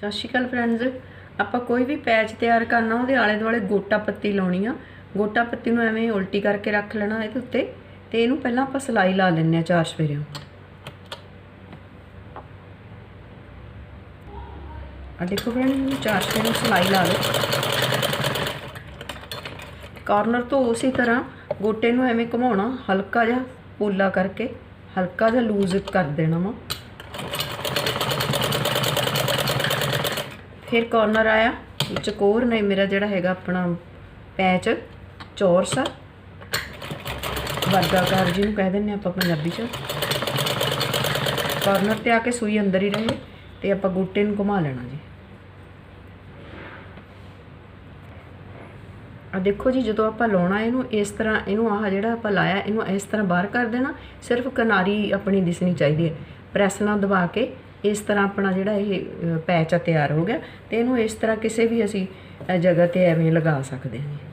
ਸਤਿ ਸ਼੍ਰੀ ਅਕਾਲ ਫਰੈਂਡਸ ਆਪਾਂ ਕੋਈ ਵੀ ਪੈਚ ਤਿਆਰ ਕਰਨਾ, ਉਹਦੇ ਆਲੇ ਦੁਆਲੇ ਗੋਟਾ ਪੱਤੀ ਲਾਉਣੀ ਆ। ਗੋਟਾ ਪੱਤੀ ਨੂੰ ਐਵੇਂ ਉਲਟੀ ਕਰਕੇ ਰੱਖ ਲੈਣਾ ਇਹਦੇ ਉੱਤੇ, ਤੇ ਇਹਨੂੰ ਪਹਿਲਾਂ ਆਪਾਂ ਸਲਾਈ ਲਾ ਲੈਂਦੇ ਆ ਚਾਰ ਸਵੇਰਿਆਂ ਆ ਦੇਖੋ ਫਰੈਂਡ ਇਹਨੂੰ ਚਾਰ ਸਵੇਰਿਆਂ ਸਲਾਈ ਲਾ ਲਓ। ਕਾਰਨਰ ਤੋਂ ਉਸੇ ਤਰ੍ਹਾਂ ਗੋਟੇ ਨੂੰ ਐਵੇਂ ਘੁਮਾਉਣਾ, ਹਲਕਾ ਜਿਹਾ ਪੋਲਾ ਕਰਕੇ, ਹਲਕਾ ਜਿਹਾ ਲੂਜ਼ ਕਰ ਦੇਣਾ ਵਾ। ਫਿਰ ਕਾਰਨਰ ਆਇਆ ਚਕੋਰ ਨੇ ਮੇਰਾ ਜਿਹੜਾ ਹੈਗਾ ਆਪਣਾ ਪੈਚ ਚੌਰਸ ਆ। ਵਰਗਾਕਾਰ ਜਿਹਨੂੰ ਕਹਿ ਦਿੰਦੇ ਆਪਾਂ ਪੰਜਾਬੀ ਚ। ਕਾਰਨਰ ਤੇ ਆ ਕੇ ਸੂਈ ਅੰਦਰ ਹੀ ਰਹੇ ਤੇ ਆਪਾਂ ਗੋਟੇ ਨੂੰ ਘੁਮਾ ਲੈਣਾ ਜੀ। ਆ ਦੇਖੋ ਜੀ, ਜਦੋਂ ਆਪਾਂ ਲਾਉਣਾ ਇਹਨੂੰ, ਇਸ ਤਰ੍ਹਾਂ ਇਹਨੂੰ ਆਹ ਜਿਹੜਾ ਆਪਾਂ ਲਾਇਆ, ਇਹਨੂੰ ਇਸ ਤਰ੍ਹਾਂ ਬਾਹਰ ਕਰ ਦੇਣਾ, ਸਿਰਫ ਕਿਨਾਰੀ ਆਪਣੀ ਦਿਸਣੀ ਚਾਹੀਦੀ ਹੈ। ਪ੍ਰੈਸ ਨਾਲ ਦਬਾ ਕੇ ਇਸ ਤਰ੍ਹਾਂ ਆਪਣਾ ਜਿਹੜਾ ਇਹ ਪੈਚ ਆ ਤਿਆਰ ਹੋ ਗਿਆ ਤੇ ਇਹਨੂੰ ਇਸ ਤਰ੍ਹਾਂ ਕਿਸੇ ਵੀ ਅਸੀਂ ਜਗ੍ਹਾ ਤੇ ਐਵੇਂ ਲਗਾ ਸਕਦੇ ਹਾਂ